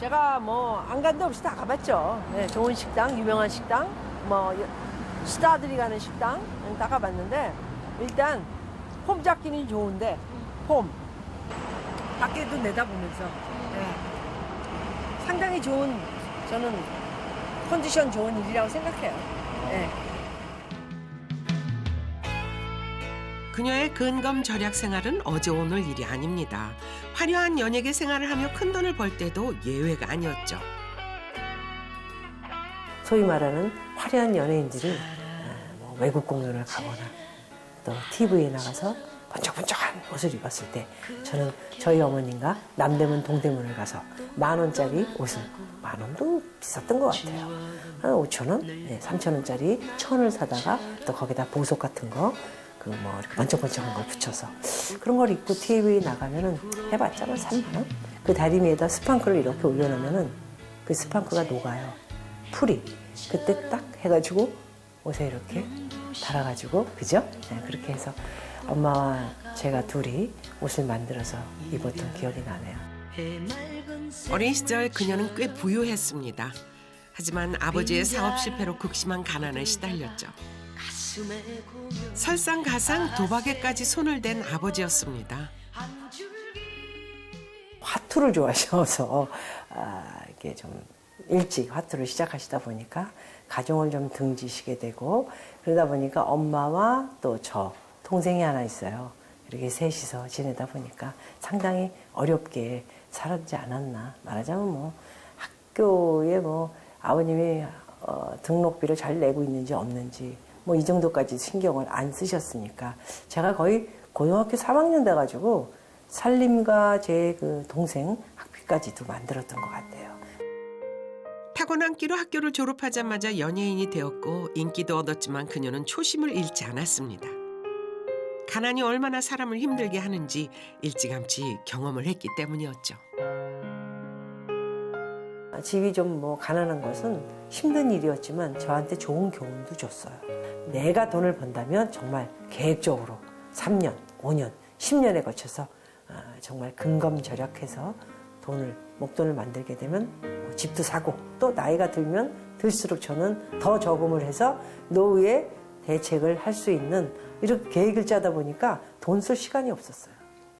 제가 뭐 안 간 데 없이 다 가봤죠. 네, 좋은 식당, 유명한 식당, 뭐 여- 스타들이 가는 식당 다 가봤는데 일단 폼 잡기는 좋은데 폼 밖에도 내다보면서 네. 상당히 좋은 저는 컨디션 좋은 일이라고 생각해요. 네. 그녀의 근검 절약 생활은 어제 오늘 일이 아닙니다. 화려한 연예계 생활을 하며 큰 돈을 벌 때도 예외가 아니었죠. 소위 말하는 화려한 연예인들이 아, 뭐 외국 공연을 가거나 또 TV에 나가서 번쩍번쩍한 옷을 입었을 때 저는 저희 어머님과 남대문 동대문을 가서 만 원짜리 옷을 만 원도 비쌌던 것 같아요. 한 5천 원, 네, 3천 원짜리 천을 사다가 또 거기다 보석 같은 거 그 뭐 이렇게 번쩍번쩍한 걸 붙여서 그런 걸 입고 TV에 나가면은 해봤자 뭐 3만 원? 그 다리미에다 스판크를 이렇게 올려놓으면은 그 스판크가 녹아요. 풀이 그때 딱 해가지고 옷에 이렇게 달아가지고 그죠? 네, 그렇게 해서 엄마와 제가 둘이 옷을 만들어서 입었던 기억이 나네요. 어린 시절 그녀는 꽤 부유했습니다. 하지만 아버지의 사업 실패로 극심한 가난에 시달렸죠. 설상가상 도박에까지 손을 댄 아버지였습니다. 화투를 좋아하셔서 아, 이게 좀 일찍 화투를 시작하시다 보니까 가정을 좀 등지시게 되고 그러다 보니까 엄마와 또 저 동생이 하나 있어요. 이렇게 셋이서 지내다 보니까 상당히 어렵게 살았지 않았나 말하자면 뭐 학교에 뭐 아버님이 어, 등록비를 잘 내고 있는지 없는지 뭐 이 정도까지 신경을 안 쓰셨으니까 제가 거의 고등학교 3학년 돼가지고 살림과 제 그 동생 학비까지도 만들었던 것 같아요. 타고난 끼로 학교를 졸업하자마자 연예인이 되었고 인기도 얻었지만 그녀는 초심을 잃지 않았습니다. 가난이 얼마나 사람을 힘들게 하는지 일찌감치 경험을 했기 때문이었죠. 집이 좀 뭐 가난한 것은 힘든 일이었지만 저한테 좋은 교훈도 줬어요. 내가 돈을 번다면 정말 계획적으로 3년, 5년, 10년에 거쳐서 아, 정말 근검절약해서 돈을 목돈을 만들게 되면 뭐 집도 사고 또 나이가 들면 들수록 저는 더 저금을 해서 노후에 대책을 할 수 있는 이렇게 계획을 짜다 보니까 돈 쓸 시간이 없었어요.